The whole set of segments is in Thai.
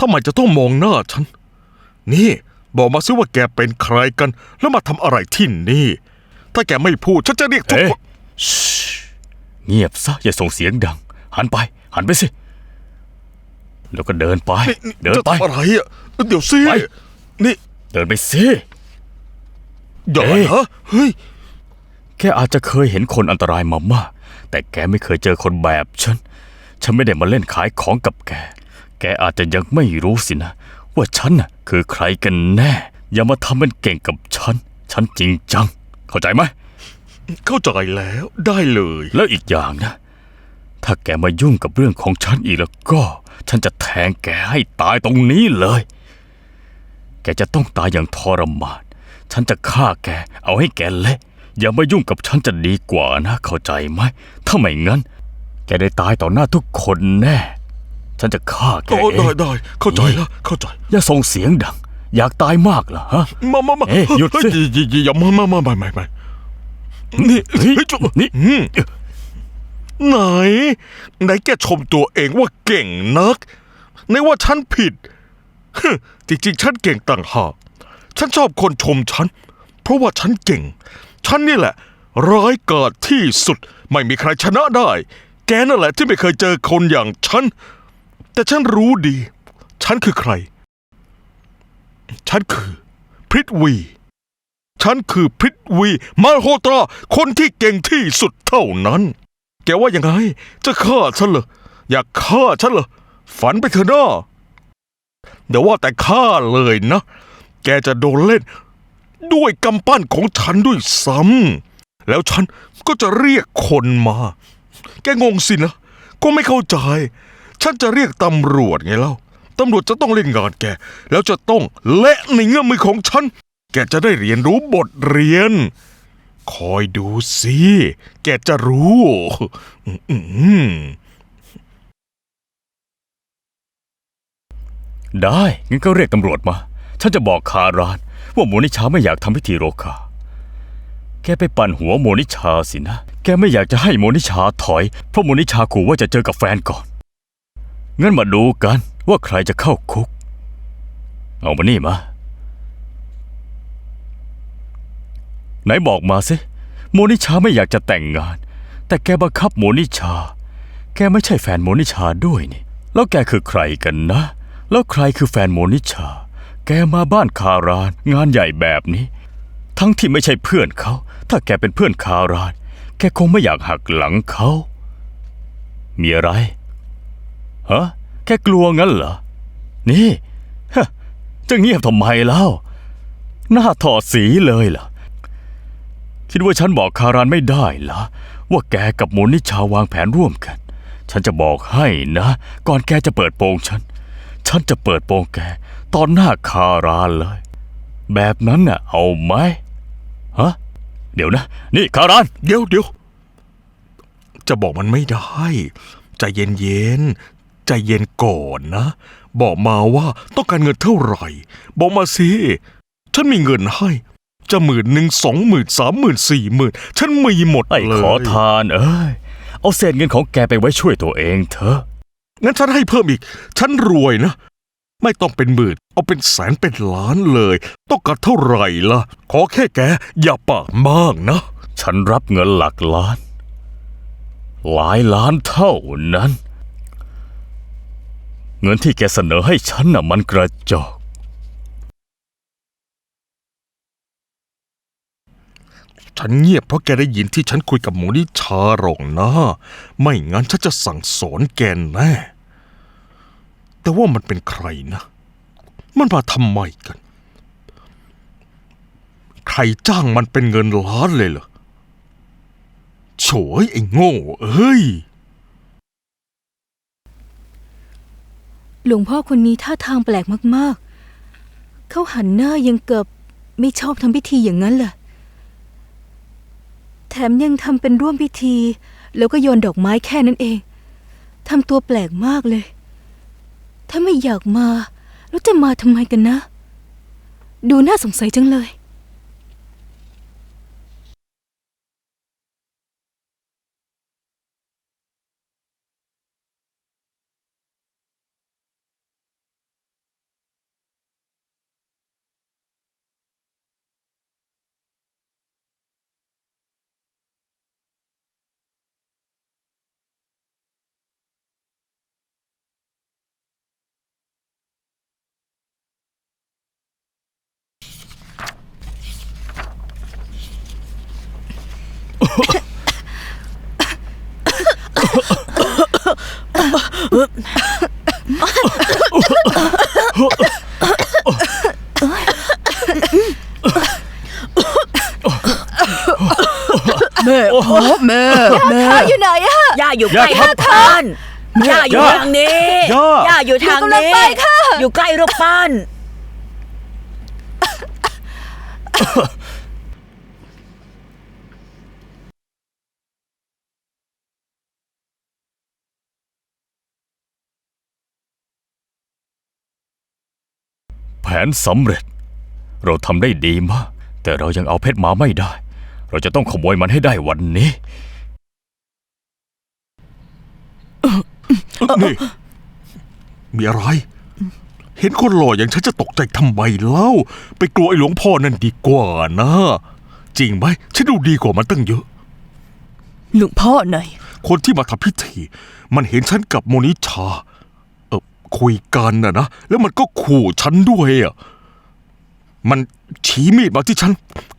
ทำไมจะต้องมองหน้าฉัน นี่บอกมาซิว่าแกเป็นใครกัน แล้วมาทำอะไรที่นี่ ถ้าแกไม่พูดฉันจะเรียกทุกเอ๊ะคนเงียบซะอย่าส่งเสียงดัง หันไป หันไปสิ แล้วก็เดินไปนี่นี่เดินจะไปทำอะไรอะเดี๋ยวสิไปนี่ เดินไปสิอย่าเอ๊ะนะเฮ้ยแกอาจจะเคยเห็นคนอันตรายมามาก แต่แกไม่เคยเจอคนแบบฉัน ฉันไม่ได้มาเล่นขายของกับแก แกอาจจะยังไม่รู้สินะ ว่าฉันน่ะคือใครกันแน่ อย่ามาทำเป็นเก่งกับฉัน ฉันจริงจัง เข้าใจไหม เข้าใจแล้วได้เลย แล้วอีกอย่างนะ ถ้าแกมายุ่งกับเรื่องของฉันอีกแล้วก็ ฉันจะแทงแกให้ตายตรงนี้เลย แกจะต้องตายอย่างทรมาน ฉันจะฆ่าแก เอาให้แกเละอย่ามายุ่งกับฉันจะดีกว่านะ เข้าใจไหม ถ้าไม่งั้น แกได้ตายต่อหน้าทุกคนแน่ ฉันจะฆ่าแกโอ้เอได้งได้เข้าใจแล้วเข้าใจอย่าส่งเสียงดัง อยากตายมากเหรอฮะ มามามาเอ๊ะหยุดสิ เฮ้อย่าอย่าอย่ามามามามาไม่ไม่นี่เฮ้ยเฮ้ยจุ๊บนี่อืมไหนไหนแกชมตัวเองว่าเก่งนักในว่าฉันผิดฮึจริงๆ ฉันเก่งต่างหากฉันชอบคนชมฉัน เพราะว่าฉันเก่ง ฉันนี่แหละ ร้ายกาจที่สุด ไม่มีใครชนะได้ แกนั่นแหละที่ไม่เคยเจอคนอย่างฉัน แต่ฉันรู้ดี ฉันคือใคร ฉันคือพริตวี ฉันคือพริตวี มาโฮตรา คนที่เก่งที่สุดเท่านั้น แกว่ายังไง จะฆ่าฉันเหรอ อยากฆ่าฉันเหรอ ฝันไปเถอะนะเดี๋ยวว่าแต่ฆ่าเลยนะ แกจะโดนเล่น ด้วยกำปั้นของฉันด้วยซ้ำแล้วฉันก็จะเรียกคนมา แกงงสินะ ก็ไม่เข้าใจ ฉันจะเรียกตำรวจไงเล่าตำรวจจะต้องเล่นงานแก แล้วจะต้องเละในเงื่อมมือของฉัน แกจะได้เรียนรู้บทเรียน คอยดูสิ แกจะรู้ได้ งั้นก็เรียกตำรวจมา ฉันจะบอกคาราน ว่าโมนิชาไม่อยากทำพิธีโรคาแกไปปั่นหัวโมนิชาสินะ แกไม่อยากจะให้โมนิชาถอย เพราะโมนิชาขู่ว่าจะเจอกับแฟนก่อน งั้นมาดูกันว่าใครจะเข้าคุก เอามานี่มา ไหนบอกมาสิโมนิชาไม่อยากจะแต่งงาน แต่แกบังคับโมนิชา แกไม่ใช่แฟนโมนิชาด้วยนี่ แล้วแกคือใครกันนะ แล้วใครคือแฟนโมนิชา แกมาบ้านคาราน งานใหญ่แบบนี้ ทั้งที่ไม่ใช่เพื่อนเขา ถ้าแกเป็นเพื่อนคาราน แกคงไม่อยากหักหลังเขา มีอะไร ฮะแกกลัวงั้นเหรอ นี่ฮะจะเงียบทำไมเล่าหน้าถอดสีเลยเหรอ คิดว่าฉันบอกคารานไม่ได้เหรอ ว่าแกกับโมนิชาวางแผนร่วมกัน ฉันจะบอกให้นะ ก่อนแกจะเปิดโปงฉัน ฉันจะเปิดโปงแก ตอนหน้าคารานเลย แบบนั้นน่ะเอาไหมฮะเดี๋ยวนะ นี่คาราน เดี๋ยวเดี๋ยวจะบอกมันไม่ได้ ใจเย็นเย็นๆ ใจเย็นก่อนนะ บอกมาว่าต้องการเงินเท่าไหร่ บอกมาสิ ฉันมีเงินให้ จะหมื่นหนึ่งสองหมื่นสามหมื่นสี่หมื่นฉันมีหมดไอ้เลยขอทานเอ้ย เอาเศษเงินของแกไปไว้ช่วยตัวเองเถอะ งั้นฉันให้เพิ่มอีก ฉันรวยนะ ไม่ต้องเป็นหมื่น เอาเป็นแสนเป็นล้านเลย ต้องการเท่าไหร่ล่ะ ขอแค่แกอย่าปากมากนะ ฉันรับเงินหลักล้าน หลายล้านเท่านั้น เงินที่แกเสนอให้ฉันน่ะมันกระจอกฉันเงียบเพราะแกได้ยินที่ฉันคุยกับหมูนิชาหรอกนะ ไม่งั้นฉันจะสั่งสอนแกแน่ แต่ว่ามันเป็นใครนะ มันมาทำไมกัน ใครจ้างมันเป็นเงินล้านเลยเหรอโฉยไอ้โง่ เอ้ย หลวงพ่อคนนี้ท่าทางแปลกมากๆ เขาหันหน้ายังเกือบไม่ชอบทำพิธีอย่างนั้นเลยแถมยังทำเป็นร่วมพิธี แล้วก็โยนดอกไม้แค่นั้นเองทำตัวแปลกมากเลย ถ้าไม่อยากมา แล้วจะมาทำไมกันนะ ดูน่าสงสัยจังเลย แม่พ่อแม่แม่ข้าอยู่ไหนอะย่าอยู่ใกล้ครับรูปปั้นย่าอยู่ทางนี้ย่าย่อยู่ทางนี้อยู่ใกล้รูปปั้น แผนสำเร็จ เราทำได้ดีมาก แต่เรายังเอาเพชรมาไม่ได้ เราจะต้องขโมยมันให้ได้วันนี้ นี่ มีอะไร เห็นคนหล่ออย่างฉันจะตกใจทำไมเล่า ไปกลัวไอ้หลวงพ่อนั่นดีกว่านะ จริงไหมฉันดูดีกว่ามันตั้งเยอะ หลวงพ่อไหน คนที่มาทำพิธี มันเห็นฉันกับโมนิชาเออ คุยกันนะนะ แล้วมันก็ขู่ฉันด้วยอะ มันชี้มีดมาที่ฉัน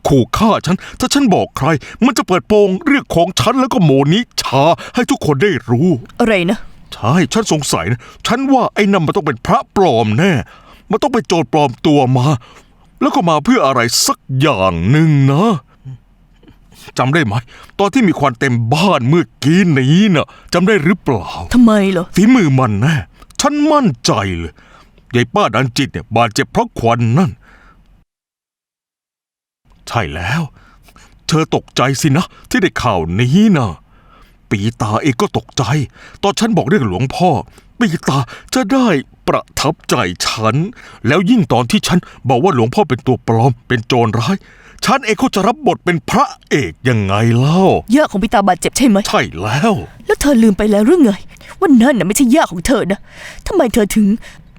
ขู่ฆ่าฉัน ถ้าฉันบอกใคร มันจะเปิดโปงเรื่องของฉันแล้วก็โมนิชา ให้ทุกคนได้รู้ อะไรนะ ใช่ ฉันสงสัยนะ ฉันว่าไอ้นั่นมันต้องเป็นพระปลอมแน่ มันต้องเป็นโจรปลอมตัวมา แล้วก็มาเพื่ออะไรสักอย่างหนึ่งนะจำได้ไหม ตอนที่มีควันเต็มบ้านเมื่อกี้นี้น่ะจำได้หรือเปล่าทำไมเหรอฝีมือมันแน่ ฉันมั่นใจเลยยายป้าดันจิตเนี่ยบาดเจ็บเพราะควันนั่น ใช่แล้ว เธอตกใจสินะ ที่ได้ข่าวนี้นะปีตาเองก็ตกใจ ตอนฉันบอกเรื่องหลวงพ่อ ปีตาจะได้ประทับใจฉัน แล้วยิ่งตอนที่ฉันบอกว่าหลวงพ่อเป็นตัวปลอมเป็นโจรร้าย ฉันเองก็จะรับบทเป็นพระเอกยังไงเล่า ย่าของพี่ตาบาดเจ็บใช่ไหม ใช่แล้ว แล้วเธอลืมไปแล้วหรือไง ว่านั่นน่ะไม่ใช่ย่าของเธอนะทำไมเธอถึง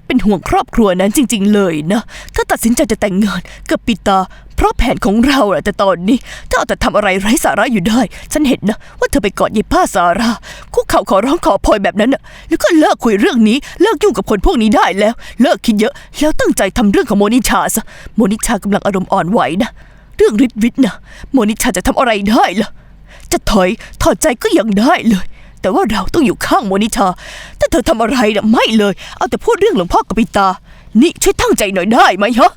เป็นห่วงครอบครัวนั้นจริง ๆ เลยนะเธอตัดสินใจจะแต่งงานกับปิตา เพราะแผนของเราอะแต่ตอนนี้เธอเอาแต่ทำอะไรไร้สาระอยู่ได้ ฉันเห็นนะ ว่าเธอไปกอดยายป้าสาราคุกเข่าขอร้องขอพลอยแบบนั้นน่ะแล้วก็เลิกคุยเรื่องนี้เลิกยุ่งกับคนพวกนี้ได้แล้ว เลิกคิดเยอะ แล้วตั้งใจทำเรื่องของโมนิชาซะโมนิชากำลังอารมณ์อ่อนไหวนะ เรื่องฤทธิ์วิทย์นะโมนิชาจะทำอะไรได้ล่ะ จะถอยถอดใจก็ยังได้เลย แต่ว่าเราต้องอยู่ข้างโมนิชาถ้าเธอทำอะไรนะไม่เลย เอาแต่พูดเรื่องหลวงพ่อกับปิตา นี่ช่วยตั้งใจหน่อยได้ไหมฮะ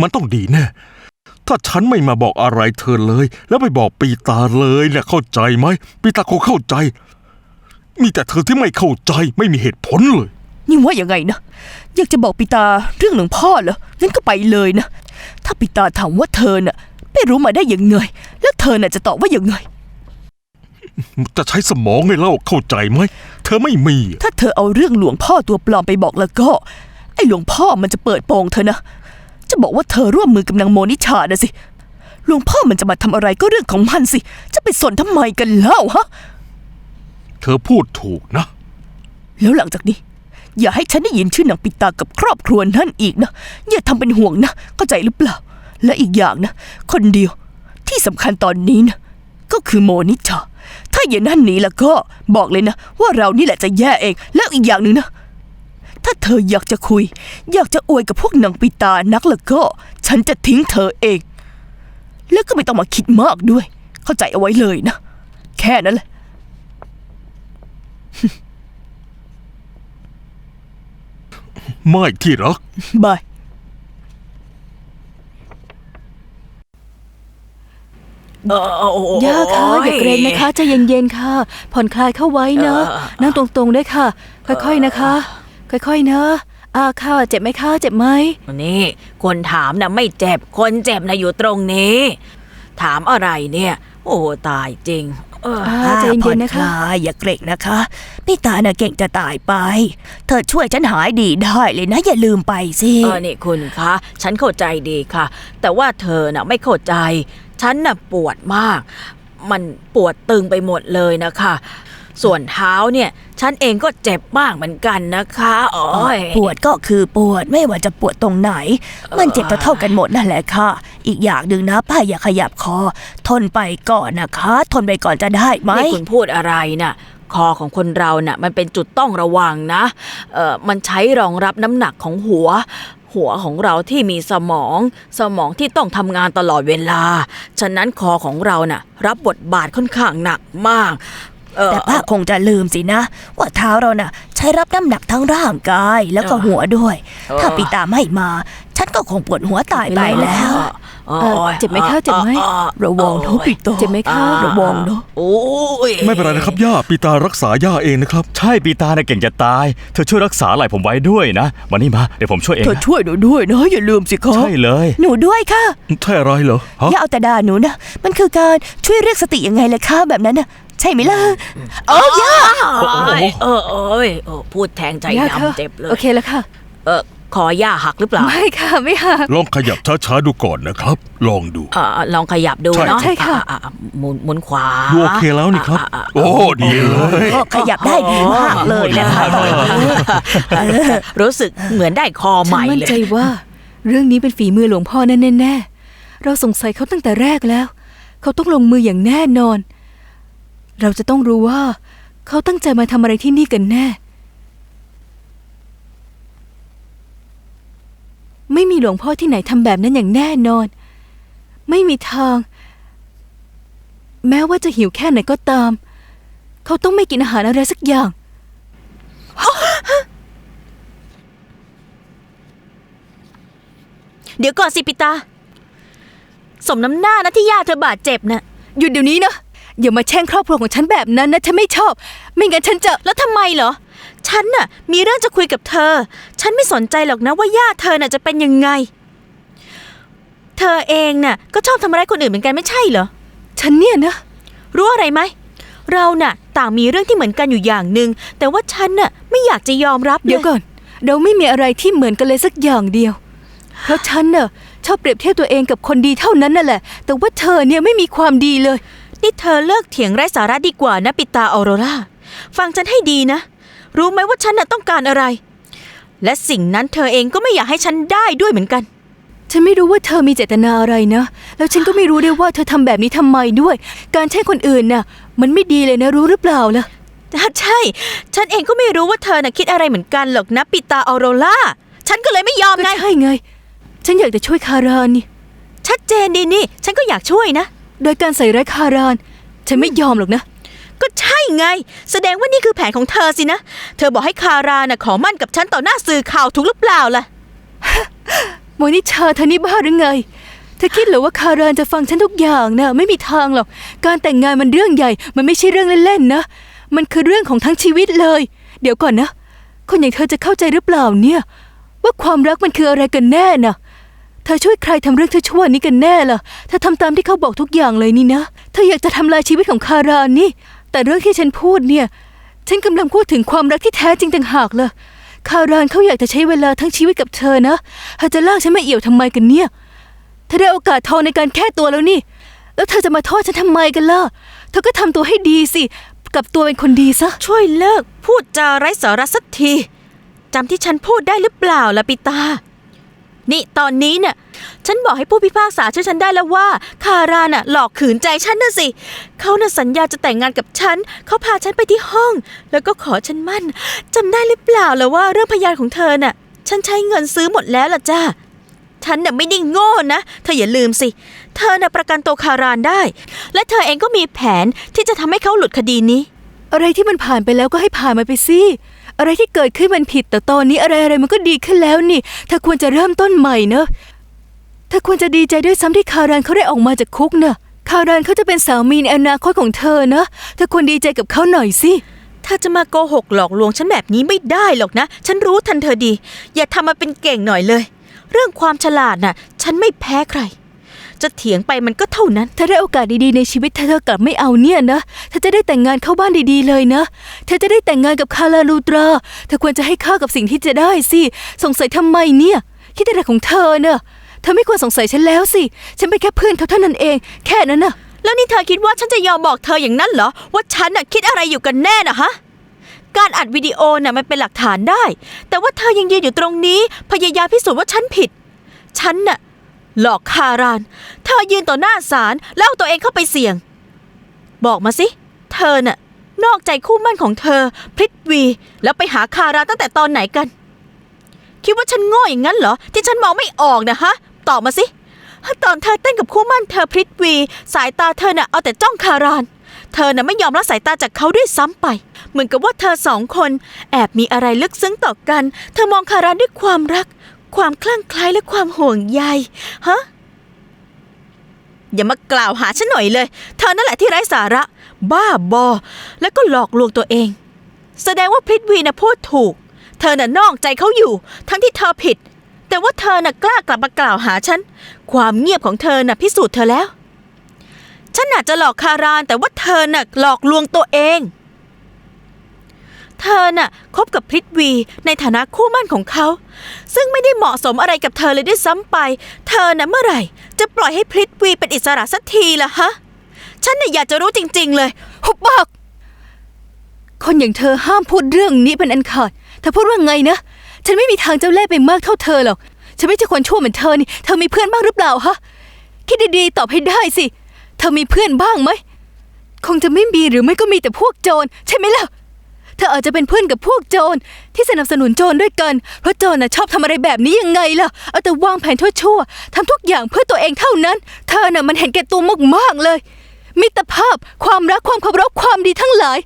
มันต้องดีแน่ถ้าฉันไม่มาบอกอะไรเธอเลย แล้วไปบอกปีตาเลยเนี่ยเข้าใจไหมปีตาคงเข้าใจ มีแต่เธอที่ไม่เข้าใจไม่มีเหตุผลเลย นี่ว่ายังไงนะ อยากจะบอกปิตาเรื่องหลวงพ่อเหรองั้นก็ไปเลยนะ ถ้าปิตาถามว่าเธอน่ะ ไปรู้มาได้ยังไง แล้วเธอน่ะจะตอบว่ายังไง จะใช้สมองไงเล่าเข้าใจไหม เธอไม่มีถ้าเธอเอาเรื่องหลวงพ่อตัวปลอมไปบอกแล้วก็ ไอ้หลวงพ่อมันจะเปิดโปงเธอนะ จะบอกว่าเธอร่วมมือกับนางโมนิชานะสิ หลวงพ่อมันจะมาทำอะไรก็เรื่องของมันสิ จะไปสนทำไมกันเล่าฮะ เธอพูดถูกนะ แล้วหลังจากนี้ อย่าให้ฉันได้ยินชื่อนางปิตากับครอบครัวนั่นอีกนะ อย่าทำเป็นห่วงนะ เข้าใจหรือเปล่า และอีกอย่างนะ คนเดียวที่สำคัญตอนนี้นะ ก็คือโมนิชาถ้าอย่างนั้นหนีแล้วก็บอกเลยนะ ว่าเรานี่แหละจะแย่เอง แล้วอีกอย่างหนึ่งนะ ถ้าเธออยากจะคุย อยากจะอวยกับพวกนางปิตานักแล้วก็ ฉันจะทิ้งเธอเอง แล้วก็ไม่ต้องมาคิดมากด้วย เข้าใจเอาไว้เลยนะ แค่นั้นแหละไม่ที่รักบาย ย่าค่ะอย่าเกรงนะคะใจเย็นๆค่ะ ผ่อนคลายเข้าไว้เนอะนั่งตรงๆด้วยค่ะ ค่อยๆนะคะ ค่อยๆเนอะอาค่ะเจ็บไหมคะเจ็บไหมนี่ คนถามนะไม่เจ็บคนเจ็บนะอยู่ตรงนี้ ถามอะไรเนี่ย โอ้ตายจริงเอออ่าใจเย็นๆนะคะผ่อลายอย่าเกรงนะคะ พี่ตาน่ะเก่งจะตายไป เธอช่วยฉันหายดีได้เลยนะ อย่าลืมไปสิเออนี่คุณคะ ฉันเข้าใจดีค่ะ แต่ว่าเธอน่ะไม่เข้าใจ ฉันน่ะปวดมาก มันปวดตึงไปหมดเลยนะคะ ส่วนเท้าเนี่ย ฉันเองก็เจ็บมากเหมือนกันนะคะอ๋อยปวดก็คือปวดไม่ว่าจะปวดตรงไหน มันเจ็บเท่าๆกันหมดนั่นแหละค่ะ อีกอย่างหนึ่งนะป้าอย่าขยับคอ ทนไปก่อนนะคะ ทนไปก่อนจะได้ไหมนี่คุณพูดอะไรน่ะคอของคนเราน่ะมันเป็นจุดต้องระวังนะ เออมันใช้รองรับน้ำหนักของหัว หัวของเราที่มีสมอง สมองที่ต้องทำงานตลอดเวลา ฉะนั้นคอของเราน่ะ รับบทบาทค่อนข้างหนักมาก แต่ป้าคงจะลืมสินะ ว่าเท้าเราน่ะ ใช้รับน้ำหนักทั้งร่างกายแล้วก็หัวด้วย ถ้าปีตาไม่มา ฉันก็คงปวดหัวตายไปแล้วโอ้ยเอ่อเจ็บไหมคะเจ็บไหมระวังนะปีตาเจ็บไหมคะระวังเนาะโอ้ยไม่เป็นไรนะครับย่าปีตารักษาย่าเองนะครับ ใช่ปีตาน่ะเก่งจะตาย เธอช่วยรักษาไหล่ผมไว้ด้วยนะมานี่มาเดี๋ยวผมช่วยเองเธอนะช่วยหนูด้วยนะอย่าลืมสิคะใช่เลย หนูด้วยค่ะใช่อะไรเหรอฮะอย่าเอาแต่ด่าหนูนะมันคือการช่วยเรียกสติยังไงล่ะคะแบบนั้นน่ะ ใช่ไหมล่ะเออย่าโอ้ยเออเอ้ยเออพูดแทงใจย่าค่ะดำเจ็บเลย โอเคแล้วค่ะ เออคอย่าหักหรือเปล่า ไม่ค่ะ ไม่หัก ลองขยับช้าๆดูก่อนนะครับ ลองดูเออลองขยับดูใช่เนาะใช่ค่ะอ่อ่อ่หมุนหมุนขวาดูโอเคแล้วนี่ครับอะอะโอ้ดีเลยก็ขยับได้ดีมากเลยนะคะตอนนี้รู้สึกเหมือนได้คอใหฉันม่มั่นเลใจยว่า เรื่องนี้เป็นฝีมือหลวงพ่อนั่นแน่ๆเราสงสัยเขาตั้งแต่แรกแล้ว เขาต้องลงมืออย่างแน่นอน เราจะต้องรู้ว่า เขาตั้งใจมาทำอะไรที่นี่กันแน่ ไม่มีหลวงพ่อที่ไหนทำแบบนั้นอย่างแน่นอน ไม่มีทาง แม้ว่าจะหิวแค่ไหนก็ตาม เขาต้องไม่กินอาหารอะไรสักอย่างเดี๋ยวก่อนสิปิตา สมน้ำหน้านะที่ย่าเธอบาดเจ็บน่ะหยุดเดี๋ยวนี้นะ อย่ามาแช่งครอบครัวของฉันแบบนั้นนะฉันไม่ชอบ ไม่งั้นฉันจะแล้วทำไมเหรอ ฉันน่ะ มีเรื่องจะคุยกับเธอ ฉันไม่สนใจหรอกนะว่าย่าเธอน่ะจะเป็นยังไง เธอเองน่ะ ก็ชอบทำร้ายคนอื่นเหมือนกันไม่ใช่เหรอ ฉันเนี่ยนะ รู้อะไรไหม เราน่ะ ต่างมีเรื่องที่เหมือนกันอยู่อย่างหนึ่งแต่ว่าฉันน่ะไม่อยากจะยอมรับเดี๋ยวก่อน เราไม่มีอะไรที่เหมือนกันเลยสักอย่างเดียว เพราะฉันน่ะชอบเปรียบเทียบตัวเองกับคนดีเท่านั้นน่ะแหละ แต่ว่าเธอเนี่ยไม่มีความดีเลย นี่เธอเลิกเถียงไร้สาระดีกว่านะปิตาออโรราฟังฉันให้ดีนะ รู้ไหมว่าฉันน่ะต้องการอะไร และสิ่งนั้นเธอเองก็ไม่อยากให้ฉันได้ด้วยเหมือนกัน ฉันไม่รู้ว่าเธอมีเจตนาอะไรนะ แล้วฉันก็ไม่รู้ด้วยว่าเธอทำแบบนี้ทำไมด้วย การแช่งคนอื่นน่ะ มันไม่ดีเลยนะรู้หรือเปล่าล่ะ ใช่ ฉันเองก็ไม่รู้ว่าเธอน่ะคิดอะไรเหมือนกันหรอกนะปิตาออโรราฉันก็เลยไม่ยอมก็ไง ใช่ไง ฉันอยากจะช่วยคารานนี่ ชัดเจนดีนี่ ฉันก็อยากช่วยนะ โดยการใส่ร้ายคาราน ฉันไม่ยอมหรอกนะ ก็ใช่ไง แสดงว่านี่คือแผนของเธอสินะ เธอบอกให้คาราน่ะขอมั่นกับฉันต่อหน้าสื่อข่าวถูกหรือเปล่าล่ะ โมนิชาเธอนี่บ้าหรือไง เธอคิดเหรือว่าคารานจะฟังฉันทุกอย่างนะ ไม่มีทางหรอก การแต่งงานมันเรื่องใหญ่ มันไม่ใช่เรื่องเล่นๆนะ มันคือเรื่องของทั้งชีวิตเลย เดี๋ยวก่อนนะ คนอย่างเธอจะเข้าใจหรือเปล่าเนี่ย ว่าความรักมันคืออะไรกันแน่น่ะ เธอช่วยใครทำเรื่องเธอชั่วนี้กันแน่ล่ะเธอทำตามที่เขาบอกทุกอย่างเลยนี่นะ เธออยากจะทำลายชีวิตของคารานนี่ แต่เรื่องที่ฉันพูดเนี่ย ฉันกำลังพูดถึงความรักที่แท้จริงต่างหากล่ะ คารานเขาอยากจะใช้เวลาทั้งชีวิตกับเธอนะเธอจะลากฉันมาเอี่ยวทำไมกันเนี่ย เธอได้โอกาสทองในการแค่ตัวแล้วนี่ แล้วเธอจะมาโทษฉันทำไมกันล่ะ เธอก็ทำตัวให้ดีสิกลับตัวเป็นคนดีซะ ช่วยเลิก พูดจาไร้สาระสักทีจำที่ฉันพูดได้หรือเปล่าล่ะปิตา นี่ตอนนี้น่ะฉันบอกให้ผู้พิพากษาช่วยฉันได้แล้วว่า คาราน่ะ หลอกขืนใจฉันน่ะสิ เขาน่ะสัญญาจะแต่งงานกับฉัน เขาพาฉันไปที่ห้อง แล้วก็ขอฉันมั่นจำได้หรือเปล่าล่ะว่าเรื่องพยานของเธอน่ะ ฉันใช้เงินซื้อหมดแล้วล่ะจ้าฉันน่ะไม่ได้โง่นะ เธออย่าลืมสิ เธอน่ะประกันตัวคารานได้ และเธอเองก็มีแผนที่จะทำให้เขาหลุดคดีนี้ อะไรที่มันผ่านไปแล้วก็ให้ผ่านมาไปสิ อะไรที่เกิดขึ้นมันผิดแต่ตอนนี้อะไรอะไรมันก็ดีขึ้นแล้วนี่เธอควรจะเริ่มต้นใหม่เนอะเธอควรจะดีใจด้วยซ้ำที่คารานเขาได้ออกมาจากคุกเนอะคารานเขาจะเป็นสามีในอนาคตของเธอนะเธอควรดีใจกับเขาหน่อยสิเธอจะมาโกหกหลอกลวงฉันแบบนี้ไม่ได้หรอกนะ ฉันรู้ทันเธอดี อย่าทำมาเป็นเก่งหน่อยเลย เรื่องความฉลาดน่ะ ฉันไม่แพ้ใคร จะเถียงไปมันก็เท่านั้น ถ้าได้โอกาสดีๆในชีวิตเธอเธอกลับไม่เอาเนี่ยนะเธอจะได้แต่งงานเข้าบ้านดีๆเลยนะ เธอจะได้แต่งงานกับคาราลูตรา เธอควรจะให้ค่ากับสิ่งที่จะได้สิ สงสัยทำไมเนี่ย คิดอะไรของเธอเนอะเธอไม่ควรสงสัยฉันแล้วสิ ฉันเป็นแค่เพื่อนเขาเท่านั้นเอง แค่นั้นน่ะ แล้วนี่เธอคิดว่าฉันจะยอมบอกเธออย่างนั้นเหรอ ว่าฉันน่ะคิดอะไรอยู่กันแน่นะฮะ การอัดวิดีโอน่ะมันเป็นหลักฐานได้ แต่ว่าเธอยังยืนอยู่ตรงนี้ พยายามพิสูจน์ว่าฉันผิด ฉันน่ะ หลอกคาราน เธอยืนต่อหน้าศาลแล้วเอาตัวเองเข้าไปเสี่ยง บอกมาสิ เธอน่ะ นอกใจคู่มั่นของเธอพริตวี แล้วไปหาคารานตั้งแต่ตอนไหนกัน คิดว่าฉันโง่อย่างนั้นเหรอ ที่ฉันมองไม่ออกนะฮะ ตอบมาสิ ตอนเธอเต้นกับคู่มั่นเธอพริตวี สายตาเธอน่ะเอาแต่จ้องคาราน เธอน่ะไม่ยอมละสายตาจากเขาด้วยซ้ำไป เหมือนกับว่าเธอสองคน แอบมีอะไรลึกซึ้งต่อกัน เธอมองคารานด้วยความรัก ความคลั่งไคล้และความห่วงใยฮะอย่ามากล่าวหาฉันหน่อยเลย เธอนั่นแหละที่ไร้สาระ บ้าบอ แล้วก็หลอกลวงตัวเอง แสดงว่าพริตวีน่ะพูดถูก เธอน่ะนอกใจเขาอยู่ ทั้งที่เธอผิด แต่ว่าเธอน่ะกล้ากลับมากล่าวหาฉัน ความเงียบของเธอน่ะพิสูจน์เธอแล้ว ฉันอาจจะหลอกคารานแต่ว่าเธอน่ะหลอกลวงตัวเอง เธอน่ะคบกับพริตวีในฐานะคู่มั่นของเขา ซึ่งไม่ได้เหมาะสมอะไรกับเธอเลยด้วยซ้ำไป เธอน่ะเมื่อไหร่ จะปล่อยให้พริตวีเป็นอิสระสักทีล่ะฮะ ฉันน่ะอยากจะรู้จริง ๆ เลยหุบปากคนอย่างเธอห้ามพูดเรื่องนี้เป็นอันขาดเธอพูดว่าไงนะ ฉันไม่มีทางเจ้าเล่ห์ไปมากเท่าเธอหรอก ฉันไม่ใช่คนชั่วเหมือนเธอนี่ เธอมีเพื่อนบ้างหรือเปล่าฮะ คิดดีๆตอบให้ได้สิ เธอมีเพื่อนบ้างไหม คงจะไม่มีหรือไม่ก็มีแต่พวกโจรใช่ไหมล่ะ เธออาจจะเป็นเพื่อนกับพวกโจรที่สนับสนุนโจรด้วยกัน เพราะโจรน่ะชอบทำอะไรแบบนี้ยังไงล่ะ เอาแต่วางแผนชั่วๆทำทุกอย่างเพื่อตัวเองเท่านั้น เธอน่ะมันเห็นแก่ตัวมากๆเลย มิตรภาพ ความรัก ความเคารพ ความดีทั้งหลาย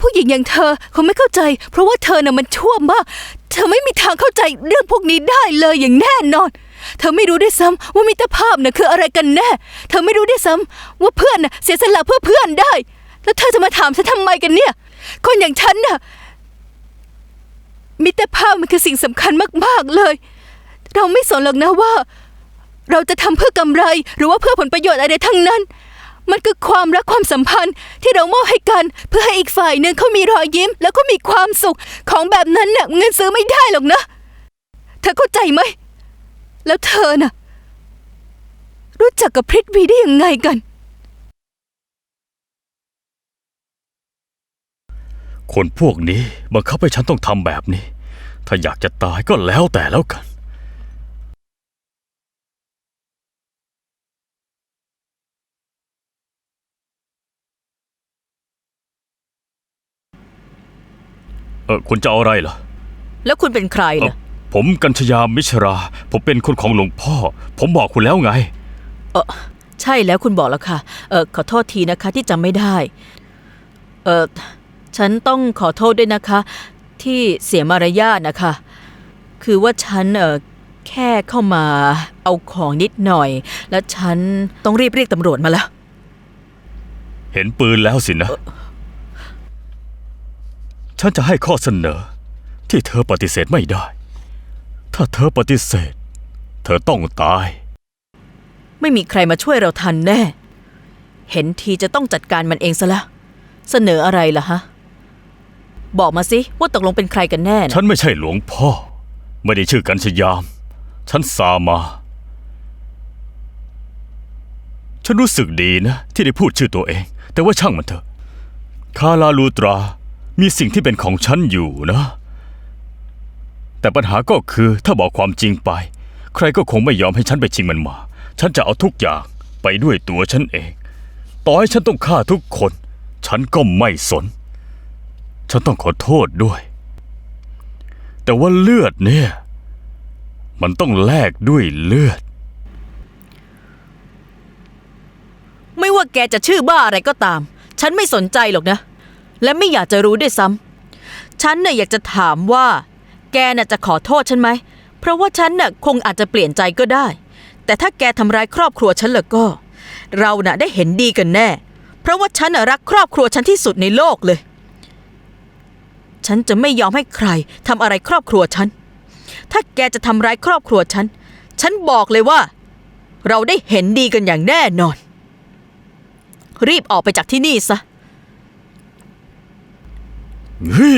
ผู้หญิงอย่างเธอคงไม่เข้าใจ เพราะว่าเธอน่ะมันชั่วมาก เธอไม่มีทางเข้าใจเรื่องพวกนี้ได้เลยอย่างแน่นอนเธอไม่รู้ด้วยซ้ำว่ามิตรภาพน่ะคืออะไรกันแน่ เธอไม่รู้ด้วยซ้ำว่าเพื่อนน่ะเสียสละเพื่อเพื่อนได้ แล้วเธอจะมาถามฉันทำไมกันเนี่ย คนอย่างฉันน่ะ มิตรภาพมันคือสิ่งสำคัญมากๆเลย เราไม่สนหรอกนะว่า เราจะทำเพื่อกำไรหรือว่าเพื่อผลประโยชน์อะไรทั้งนั้น มันคือความรักความสัมพันธ์ที่เรามอบให้กัน เพื่อให้อีกฝ่ายหนึ่งเขามีรอยยิ้ม แล้วก็มีความสุขของแบบนั้นเนี่ยเงินซื้อไม่ได้หรอกนะ เธอเข้าใจไหม แล้วเธอน่ะ รู้จักกับพริตวีได้ยังไงกัน คนพวกนี้บังคับให้ฉันต้องทำแบบนี้ ถ้าอยากจะตายก็แล้วแต่แล้วกัน เออคุณจะเอาอะไรเหรอ แล้วคุณเป็นใครเอ่อล่ะ ผมกัญชยามิชรา ผมเป็นคนของหลวงพ่อ ผมบอกคุณแล้วไง เออใช่แล้วคุณบอกแล้วค่ะ เออขอโทษทีนะคะที่จำไม่ได้ เออ ฉันต้องขอโทษด้วยนะคะ ที่เสียมารยาทนะคะ คือว่าฉันเออแค่เข้ามาเอาของนิดหน่อย แล้วฉันต้องรีบเรียกตำรวจมาแล้ว เห็นปืนแล้วสินะ ฉันจะให้ข้อเสนอ ที่เธอปฏิเสธไม่ได้ ถ้าเธอปฏิเสธ เธอต้องตาย ไม่มีใครมาช่วยเราทันแน่ เห็นทีจะต้องจัดการมันเองซะแล้ว เสนออะไรล่ะฮะ บอกมาสิว่าตกลงเป็นใครกันแน่นะฉันไม่ใช่หลวงพ่อ ไม่ได้ชื่อกัญชยาม ฉันซามา ฉันรู้สึกดีนะ ที่ได้พูดชื่อตัวเอง แต่ว่าช่างมันเถอะ คาลาลูตรา มีสิ่งที่เป็นของฉันอยู่นะ แต่ปัญหาก็คือถ้าบอกความจริงไป ใครก็คงไม่ยอมให้ฉันไปชิงมันมา ฉันจะเอาทุกอย่างไปด้วยตัวฉันเอง ต่อให้ฉันต้องฆ่าทุกคน ฉันก็ไม่สน ฉันต้องขอโทษด้วย แต่ว่าเลือดเนี่ย มันต้องแลกด้วยเลือด ไม่ว่าแกจะชื่อบ้าอะไรก็ตาม ฉันไม่สนใจหรอกนะ และไม่อยากจะรู้ด้วยซ้ำฉันน่ะอยากจะถามว่า แกน่ะจะขอโทษฉันไหม เพราะว่าฉันน่ะคงอาจจะเปลี่ยนใจก็ได้ แต่ถ้าแกทำร้ายครอบครัวฉันแล้วก็ เราน่ะได้เห็นดีกันแน่ เพราะว่าฉันน่ะรักครอบครัวฉันที่สุดในโลกเลย ฉันจะไม่ยอมให้ใครทำอะไรครอบครัวฉัน ถ้าแกจะทำร้ายครอบครัวฉัน ฉันบอกเลยว่า เราได้เห็นดีกันอย่างแน่นอน รีบออกไปจากที่นี่ซะเฮ้